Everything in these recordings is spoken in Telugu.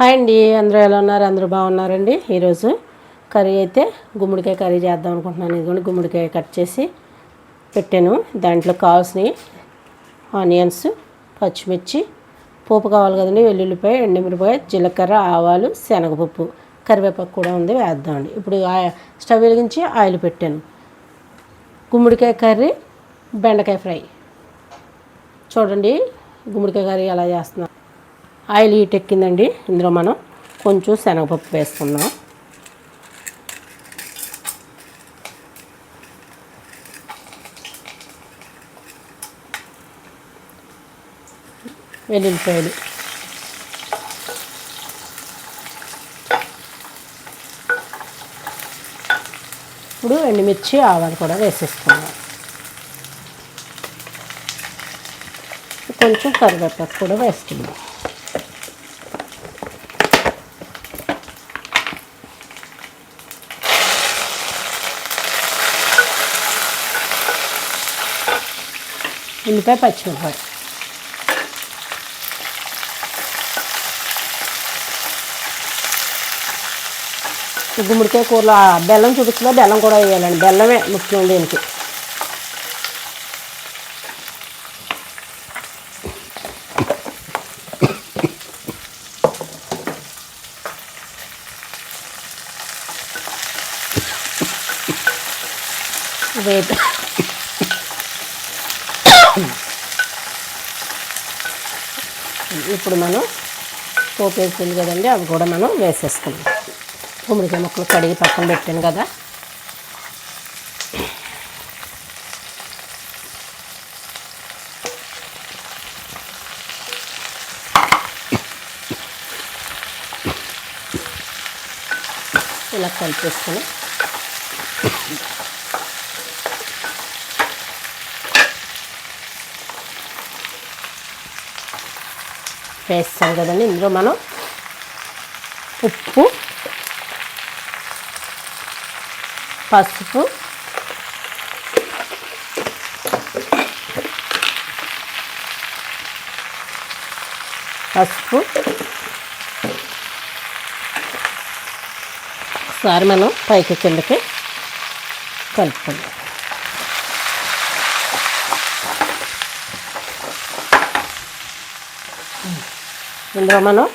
హాయ్ అండి అందరూ ఎలా ఉన్నారు? అందరూ బాగున్నారండి? ఈరోజు కర్రీ అయితే గుమ్మడికాయ కర్రీ చేద్దాం అనుకుంటున్నాను. ఇదిగోండి గుమ్మడికాయ కట్ చేసి పెట్టాను. దాంట్లో కావాల్సినవి ఆనియన్స్ పచ్చిమిర్చి పోపు కావాలి కదండి వెల్లుల్లిపాయ ఎండుమిరపాయ జీలకర్ర ఆవాలు శనగపప్పు కరివేపాకు కూడా ఉంది వేద్దామండి. ఇప్పుడు ఆ- స్టవ్ వెలిగించి ఆయిల్ పెట్టాను. గుమ్మడికాయ కర్రీ బెండకాయ ఫ్రై. చూడండి గుమ్మడికాయ కర్రీ ఎలా చేస్తున్నాను ఆయిల్ హీట్ ఎక్కిందండి. ఇందులో మనం కొంచెం శనగపప్పు వేసుకుందాం. వెల్లుల్లిపాయలు. ఇప్పుడు ఎండుమిర్చి ఆవాలు కూడా వేసేసుకుందాం. కొంచెం కరివేపాకు కూడా వేసుకుందాం. ఉల్లిపాయ పచ్చిమిరపాయ గుమ్మడికాయ కూరలో బెల్లం చూపించిన బెల్లం కూడా వేయాలండి. బెల్లమే ముఖ్యం దీనికి. వేపు ఇప్పుడు మనం పోపు వేసింది కదండి అవి కూడా మనం వేసేసుకుందాం. గుమ్మడికాయ ముక్కలు కడిగి పక్కన పెట్టాను కదా. ఇలా కలిపేసుకుని వేస్తాం కదండి. ఇందులో మనం ఉప్పు పసుపు పసుపు ఒకసారి మనం పైకి కిందకి కలుపుకుందాం. ఇందులో మనం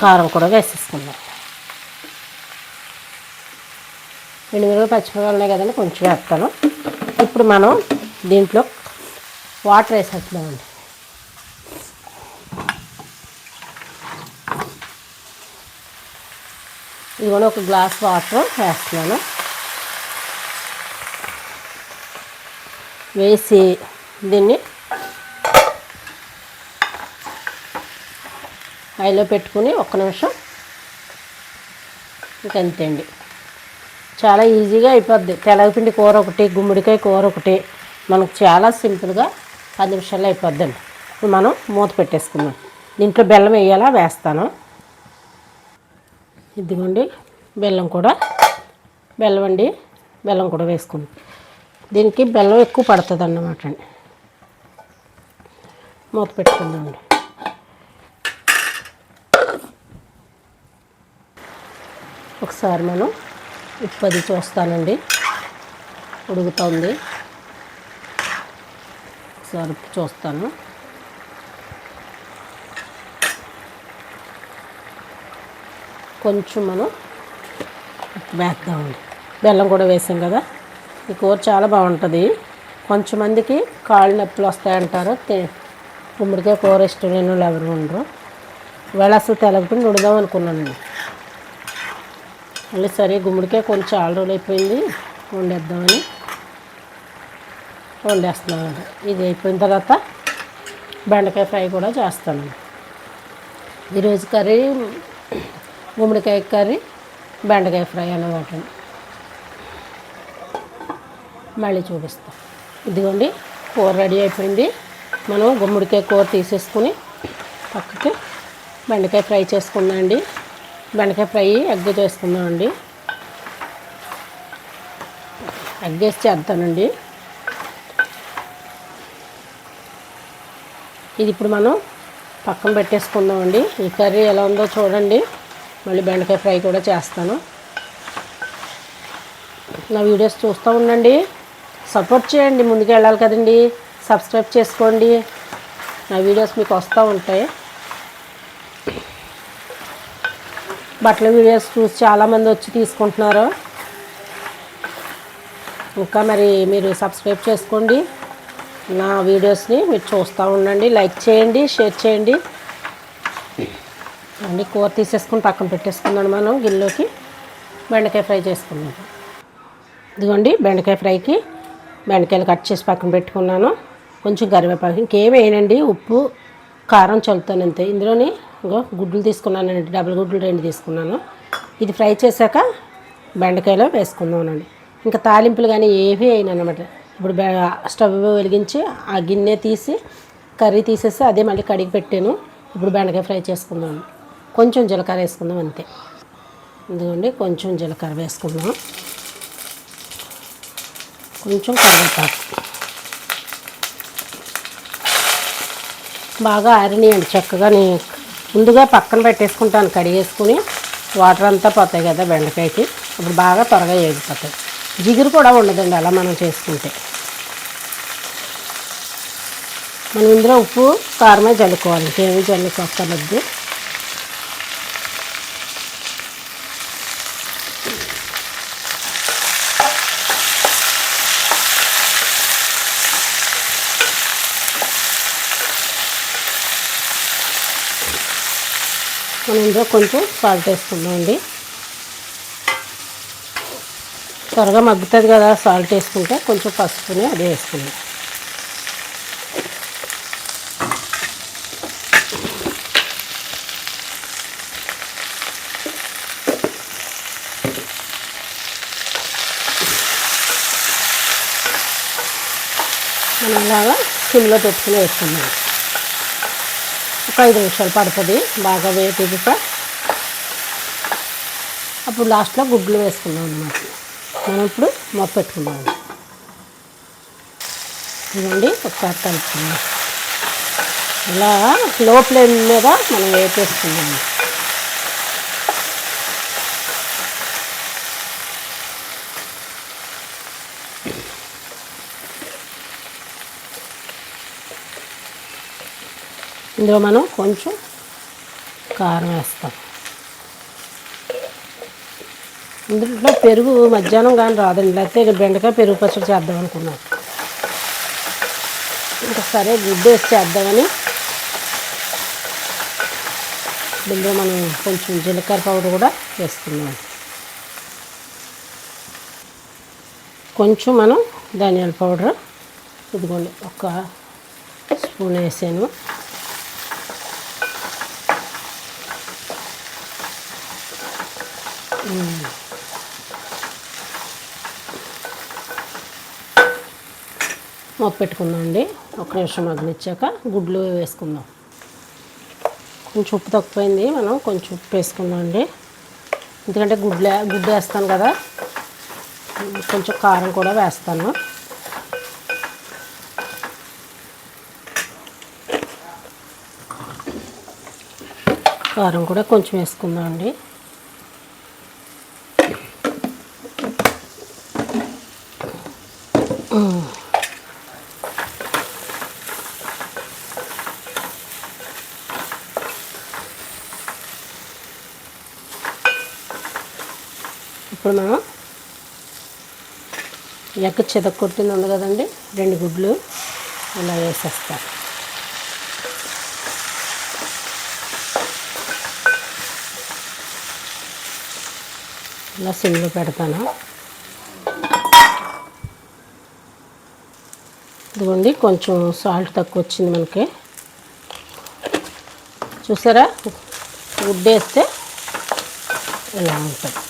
కారం కూడా వేసేసుకుందాం. ఎనిమిది పచ్చిమిరపకాయలు ఉన్నాయి కదండి కొంచెం వేస్తాను ఇప్పుడు మనం దీంట్లో వాటర్ వేసేస్తున్నామండి. ఇదిగోని ఒక గ్లాస్ వాటర్ వేస్తున్నాను. వేసి దీన్ని హైలో పెట్టుకుని ఒక్క నిమిషం ఇంకంతే అండి చాలా ఈజీగా అయిపోద్ది. తెలగపిండి కూర ఒకటి గుమ్మడికాయ కూర ఒకటి మనకు చాలా సింపుల్గా పది నిమిషాల్లో అయిపోద్దండి. ఇప్పుడు మనం మూత పెట్టేసుకుందాం. దీంట్లో బెల్లం వేయాలా? వేస్తాను. ఇదిగోండి బెల్లం కూడా బెల్లం అండి బెల్లం కూడా వేసుకుంది. దీనికి బెల్లం ఎక్కువ పడుతుంది అన్నమాట అండి. మూత పెట్టుకుందామండి. ఒకసారి మనం ఉప్పు అది చూస్తానండి. ఉడుకుతుంది. ఒకసారి ఉప్పు చూస్తాను. కొంచెం మనం వేద్దామండి. బెల్లం కూడా వేసాం కదా? ఈ కూర చాలా బాగుంటుంది. కొంచెమందికి కాళ్ళు నొప్పులు వస్తాయంటారు. గుమ్మడికాయ కూర ఇష్టం లేని వాళ్ళు ఎవరు ఉండరు. ఇవాళ అసలు తెలగపిండి ఉడదాం అనుకున్నానండి. మళ్ళీ సరే గుమ్మడికాయ కొంచెం చాలా రోజులు అయిపోయింది వండేద్దామని వండేస్తున్నాను ఇది అయిపోయిన తర్వాత బెండకాయ ఫ్రై కూడా చేస్తాను. ఈరోజు కర్రీ గుమ్మడికాయ కర్రీ బెండకాయ ఫ్రై అనమాట మళ్ళీ చూపిస్తాం ఇదిగోండి కూర రెడీ అయిపోయింది. మనం గుమ్మడికాయ కూర తీసేసుకుని పక్కకి బెండకాయ ఫ్రై చేసుకుందాం అండి బెండకాయ ఫ్రై ఎగ్ చేసుకుందామండి. ఎగ్ వేసి చేద్దానండి ఇది ఇప్పుడు మనం పక్కన పెట్టేసుకుందామండి. ఈ కర్రీ ఎలా ఉందో చూడండి. మళ్ళీ బెండకాయ ఫ్రై కూడా చేస్తాను. నా వీడియోస్ చూస్తూ ఉండండి. సపోర్ట్ చేయండి. ముందుకు వెళ్ళాలి కదండి. సబ్స్క్రైబ్ చేసుకోండి. నా వీడియోస్ మీకు వస్తూ ఉంటాయి. బట్టల వీడియోస్ చూసి చాలామంది వచ్చి తీసుకుంటున్నారు. ఇంకా మరి మీరు సబ్స్క్రైబ్ చేసుకోండి. నా వీడియోస్ని మీరు చూస్తూ ఉండండి. లైక్ చేయండి షేర్ చేయండి. అండి కూర తీసేసుకుని పక్కన పెట్టేసుకుందాం మనం గిల్లోకి బెండకాయ ఫ్రై చేసుకున్నాం ఇదిగోండి బెండకాయ ఫ్రైకి బెండకాయలు కట్ చేసి పక్కన పెట్టుకున్నాను. కొంచెం కరివేపాకు ఇంకేం వేయనండి. ఉప్పు కారం చల్లుతాను అంతే. ఇందులోని ఇంకో గుడ్లు తీసుకున్నానండి డబుల్ గుడ్లు రెండు తీసుకున్నాను. ఇది ఫ్రై చేశాక బెండకాయలో వేసుకుందామనండి. ఇంకా తాలింపులు కానీ ఏవి అయినమాట ఇప్పుడు స్టవ్ వెలిగించి ఆ గిన్నె తీసి కర్రీ తీసేసి అదే మళ్ళీ కడిగి పెట్టాను. ఇప్పుడు బెండకాయ ఫ్రై చేసుకుందాం. కొంచెం జీలకర్ర వేసుకుందాం అంతే. ఇదిగోండి కొంచెం జీలకర్ర వేసుకుందాం. కొంచెం కరివేపాకు. బాగా ఆరినాయండి చక్కగా ముందుగా పక్కన పెట్టేసుకుంటాను కడిగేసుకుని వాటర్ అంతా పోతాయి కదా బెండకాయకి. అప్పుడు బాగా త్వరగా ఏగిపోతాయి. జిగురు కూడా ఉండదండి అలా మనం చేసుకుంటే. మనం ఇందులో ఉప్పు కారమే చల్లుకోవాలి ఇంకేమీ జల్లుకోక్కర్లేదు మనం ఇందులో కొంచెం సాల్ట్ వేసుకుందామండి. త్వరగా మగ్గుతుంది కదా సాల్ట్ వేసుకుంటే కొంచెం పసుపుని అదే వేసుకుందాం. మనం ఇలాగా సిమ్లో పెట్టుకుని వేసుకున్నాం ఒక ఐదు నిమిషాలు పడుతుంది. బాగా వేపిక అప్పుడు లాస్ట్లో గుడ్లు వేసుకున్నాం అన్నమాట. మనం ఇప్పుడు మొప్ప పెట్టుకున్నాం ఇదండి ఒకసారి కలుపుకుందాం. ఇలా లో ఫ్లేమ్ మీద మనం వేపేసుకున్నాము ఇందులో మనం కొంచెం కారం వేస్తాం. ఇందులో పెరుగు మధ్యాహ్నం కానీ రాదండి. లేకపోతే బెండకాయ పెరుగు పచ్చడి చేద్దాం అనుకున్నాం ఇంకా సరే గుడ్డు వేసి చేద్దామని. ఇందులో మనం కొంచెం జీలకర్ర పౌడర్ కూడా వేస్తున్నాం. కొంచెం మనం ధనియాల పౌడర్. ఇదిగోండి ఒక స్పూన్ వేసాను. మొప్ప పెట్టుకుందాం అండి. ఒక నిమిషం మగ్గనిచ్చాక గుడ్లు వేసుకుందాం. కొంచెం ఉప్పు తక్కువైంది మనం కొంచెం ఉప్పు వేసుకుందాం అండి. ఎందుకంటే గుడ్లు గుడ్డు వేస్తాను కదా. కొంచెం కారం కూడా వేస్తాను. కారం కూడా కొంచెం వేసుకుందాం అండి. ఇప్పుడు మనం ఎక్క చెదక్ కొట్టింది ఉంది కదండి రెండు గుడ్లు ఇలా వేసేస్తా. ఇలా సిమ్లో పెడతాను. ఇదిగోండి కొంచెం సాల్ట్ తక్కువ వచ్చింది మనకి. చూసారా? గుడ్డ వేస్తే ఇలా ఉంటుంది.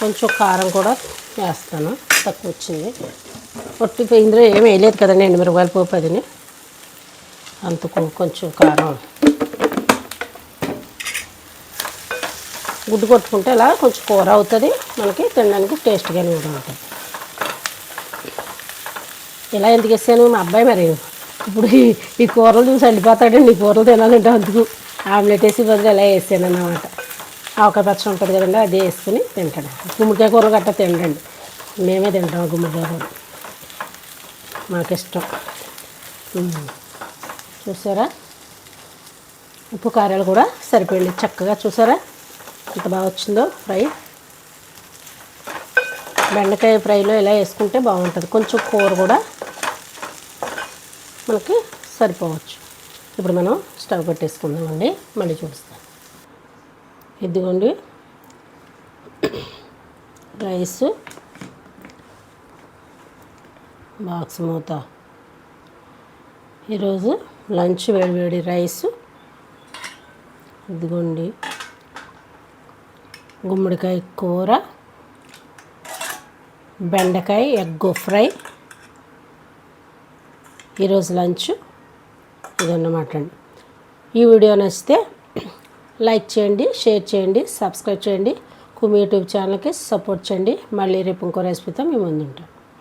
కొంచెం కారం కూడా వేస్తాను తక్కువ వచ్చింది పొట్టి ఇందులో ఏమి వేయలేదు కదండి ఎండు మిరపకాయల పోపు అదిని. అందుకు కొంచెం కారం. గుడ్డు కొట్టుకుంటే ఇలా కొంచెం కూర అవుతుంది మనకి తినడానికి టేస్ట్గానే కూడా ఉంటుంది. ఇలా ఎందుకు వేసాను మా అబ్బాయి మరి ఇప్పుడు ఈ కూరలు చూసి వెళ్ళిపోతాడండి ఈ కూరలు తినాలంటే అందుకు ఆమ్లెట్ వేసి బదులు ఎలా వేసాను అన్నమాట. ఆవకాయ పచ్చడి ఉంటుంది కదండి అదే వేసుకుని తింటాడు. గుమ్మడికాయ కూర గట్ట తినండి మేమే తింటాం గుమ్మడికాయ కూర. మాకు ఇష్టం చూసారా? ఉప్పు కారాలు కూడా సరిపోయింది. చక్కగా చూసారా? ఎంత బాగా వచ్చిందో ఫ్రై. బెండకాయ ఫ్రైలో ఇలా వేసుకుంటే బాగుంటుంది. కొంచెం కూర కూడా మనకి సరిపోవచ్చు. ఇప్పుడు మనం స్టవ్ పెట్టేసుకుందామండి. మళ్ళీ చూపిస్తాను. ఇదిగోండి. రైస్ బాక్స్ మూత. ఈరోజు లంచ్ వేడివేడి రైస్. ఇదిగోండి. గుమ్మడికాయ కూర. బెండకాయ ఎగ్ ఫ్రై ఈరోజు లంచ్ ఇదన్నమాట అండి. ఈ వీడియో నచ్చితే లైక్ చేయండి షేర్ చేయండి సబ్స్క్రైబ్ చేయండి. కుమి యూట్యూబ్ ఛానల్కి సపోర్ట్ చేయండి. మళ్ళీ రేపు ఇంకో రెసిపీతో మేము ముందుంటాం.